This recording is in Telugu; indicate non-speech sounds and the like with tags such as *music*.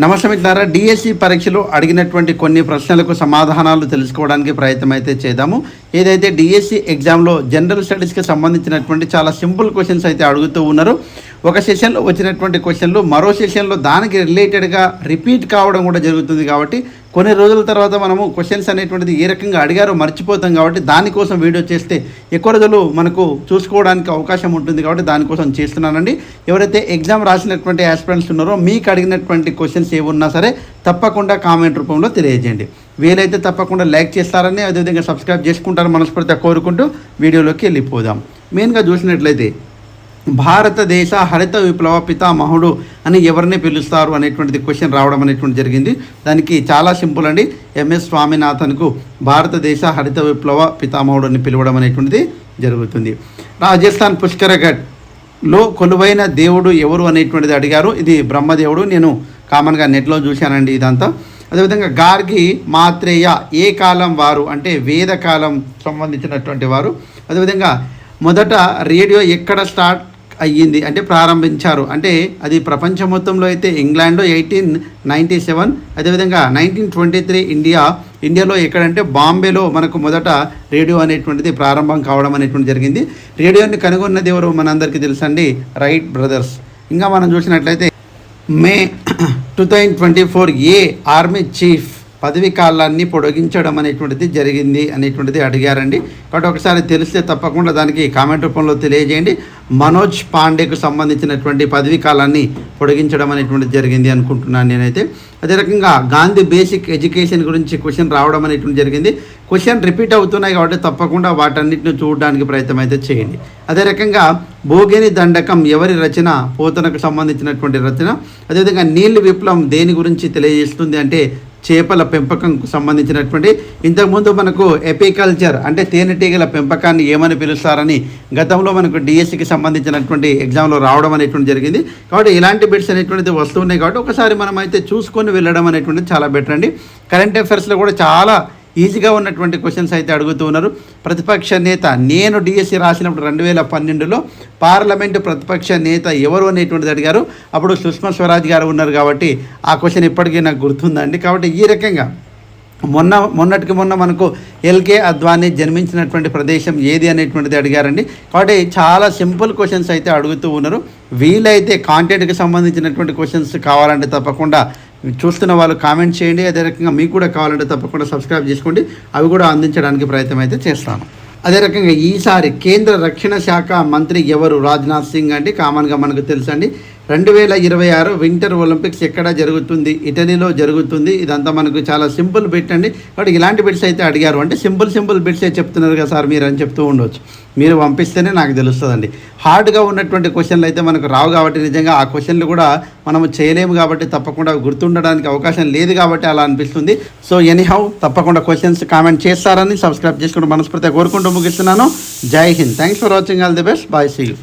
నమస్తే మిత్రులారా డిఎస్సి పరీక్షలో అడిగినటువంటి కొన్ని ప్రశ్నలకు సమాధానాలు తెలుసుకోవడానికి ప్రయత్నం అయితే చేద్దాము. ఏదైతే డిఎస్సి ఎగ్జామ్లో జనరల్ స్టడీస్కి సంబంధించినటువంటి చాలా సింపుల్ క్వశ్చన్స్ అయితే అడుగుతూ ఉన్నారు. ఒక సెషన్లో వచ్చినటువంటి క్వశ్చన్లు మరో సెషన్లో దానికి రిలేటెడ్గా రిపీట్ కావడం కూడా జరుగుతుంది కాబట్టి కొన్ని రోజుల తర్వాత మనము క్వశ్చన్స్ అనేటువంటిది ఏ రకంగా అడిగారో మర్చిపోతాం కాబట్టి దానికోసం వీడియో చేస్తే ఎక్కువ రోజులు మనకు చూసుకోవడానికి అవకాశం ఉంటుంది కాబట్టి దానికోసం చేస్తున్నానండి. ఎవరైతే ఎగ్జామ్ రాసినటువంటి ఆస్పిరెంట్స్ ఉన్నారో మీకు అడిగినటువంటి క్వశ్చన్స్ ఏమున్నా సరే తప్పకుండా కామెంట్ రూపంలో తెలియజేయండి. వీలైతే తప్పకుండా లైక్ చేస్తారని అదేవిధంగా సబ్స్క్రైబ్ చేసుకుంటారని మనస్ఫూర్తిగా కోరుకుంటూ వీడియోలోకి వెళ్ళిపోదాం. మెయిన్గా చూసినట్లయితే భారతదేశ హరిత విప్లవ పితామహుడు అని ఎవరిని పిలుస్తారు అనేటువంటిది క్వశ్చన్ రావడం అనేటువంటి జరిగింది. దానికి చాలా సింపుల్ అండి. ఎంఎస్ స్వామినాథన్కు భారతదేశ హరిత విప్లవ పితామహుడు అని పిలవడం అనేటువంటిది జరుగుతుంది. రాజస్థాన్ పుష్కరఘట్లో కొలువైన దేవుడు ఎవరు అనేటువంటిది అడిగారు. ఇది బ్రహ్మదేవుడు. నేను కామన్గా నెట్లో చూశానండి ఇదంతా. అదేవిధంగా గార్గి మాత్రేయ ఏ కాలం వారు? అంటే వేదకాలం సంబంధించినటువంటి వారు. అదేవిధంగా మొదట రేడియో ఎక్కడ స్టార్ట్ అయ్యింది అంటే ప్రారంభించారు. అంటే అది ప్రపంచం మొత్తంలో అయితే ఇంగ్లాండ్లో ఎయిటీన్ నైంటీ సెవెన్ అదేవిధంగా నైన్టీన్ ట్వంటీ త్రీ ఇండియా. ఇండియాలో ఎక్కడంటే బాంబేలో మనకు మొదట రేడియో అనేటువంటిది ప్రారంభం కావడం అనేటువంటి జరిగింది. రేడియోని కనుగొన్నది ఎవరు మనందరికీ తెలుసండి? Wright brothers. ఇంకా మనం చూసినట్లయితే May *clears throat* two thousand twenty four ఏ ఆర్మీ చీఫ్ పదవి కాలాన్ని పొడిగించడం అనేటువంటిది జరిగింది అనేటువంటిది అడిగారండి. కాబట్టి ఒకసారి తెలిస్తే తప్పకుండా దానికి కామెంట్ రూపంలో తెలియజేయండి. మనోజ్ పాండేకు సంబంధించినటువంటి పదవి కాలాన్ని పొడిగించడం అనేటువంటిది జరిగింది అనుకుంటున్నాను నేనైతే. అదే రకంగా గాంధీ బేసిక్ ఎడ్యుకేషన్ గురించి క్వశ్చన్ రావడం అనేటువంటి జరిగింది. క్వశ్చన్ రిపీట్ అవుతున్నాయి కాబట్టి తప్పకుండా వాటన్నిటిని చూడడానికి ప్రయత్నం అయితే చేయండి. అదే రకంగా భోగిని దండకం ఎవరి రచన? పోతనకు సంబంధించినటువంటి రచన. అదేవిధంగా నీళ్ళు విప్లవం దేని గురించి తెలియజేస్తుంది అంటే చేపల పెంపకంకు సంబంధించినటువంటి ఇంతకుముందు మనకు ఎపికల్చర్ అంటే తేనెటీగల పెంపకాన్ని ఏమని పిలుస్తారని గతంలో మనకు డిఎస్సికి సంబంధించినటువంటి ఎగ్జామ్లో రావడం అనేటువంటి జరిగింది. కాబట్టి ఇలాంటి బిట్స్ అనేటువంటిది వస్తున్నాయి కాబట్టి ఒకసారి మనం అయితే చూసుకొని వెళ్ళడం అనేటువంటిది చాలా బెటర్ అండి. కరెంట్ అఫైర్స్లో కూడా చాలా ఈజీగా ఉన్నటువంటి క్వశ్చన్స్ అయితే అడుగుతూ ఉన్నారు. ప్రతిపక్ష నేత నేను డిఎస్సి రాసినప్పుడు రెండు వేల పన్నెండులో పార్లమెంటు ప్రతిపక్ష నేత ఎవరు అనేటువంటిది అడిగారు. అప్పుడు సుష్మా స్వరాజ్ గారు ఉన్నారు కాబట్టి ఆ క్వశ్చన్ ఇప్పటికీ నాకు గుర్తుందండి. కాబట్టి ఈ రకంగా మొన్న మొన్నటికి మొన్న మనకు ఎల్కే అద్వానీ జన్మించినటువంటి ప్రదేశం ఏది అనేటువంటిది అడిగారండి. కాబట్టి చాలా సింపుల్ క్వశ్చన్స్ అయితే అడుగుతూ ఉన్నారు. వీలైతే కాంటెంట్కి సంబంధించినటువంటి క్వశ్చన్స్ కావాలంటే తప్పకుండా చూస్తున్న వాళ్ళు కామెంట్ చేయండి. అదే రకంగా మీకు కూడా కావాలంటే తప్పకుండా సబ్స్క్రైబ్ చేసుకోండి. అవి కూడా అందించడానికి ప్రయత్నం అయితే చేస్తాను. అదే రకంగా ఈసారి కేంద్ర రక్షణ శాఖ మంత్రి ఎవరు? రాజ్నాథ్ సింగ్ అంటే కామన్గా మనకు తెలుసండి. రెండు వేల ఇరవై ఆరు వింటర్ ఒలింపిక్స్ ఎక్కడ జరుగుతుంది? ఇటలీలో జరుగుతుంది. ఇదంతా మనకు చాలా సింపుల్ బిట్ అండి. కాబట్టి ఇలాంటి బిట్స్ అయితే అడిగారు. అంటే సింపుల్ సింపుల్ బిట్సే చెప్తున్నారు కదా సార్ మీరు అని చెప్తూ ఉండవచ్చు మీరు పంపిస్తేనే నాకు తెలుస్తుందండి. హార్డ్గా ఉన్నటువంటి క్వశ్చన్లు అయితే మనకు రావు కాబట్టి నిజంగా ఆ క్వశ్చన్లు కూడా మనము చేయలేము కాబట్టి తప్పకుండా గుర్తుండడానికి అవకాశం లేదు కాబట్టి అలా అనిపిస్తుంది. సో ఎనీహౌ తప్పకుండా క్వశ్చన్స్ కామెంట్ చేస్తారని సబ్స్క్రైబ్ చేసుకుంటూ మనస్ఫూర్తిగా కోరుకుంటూ ముగిస్తున్నాను. Jai Hind. Thanks for watching all the best bye see you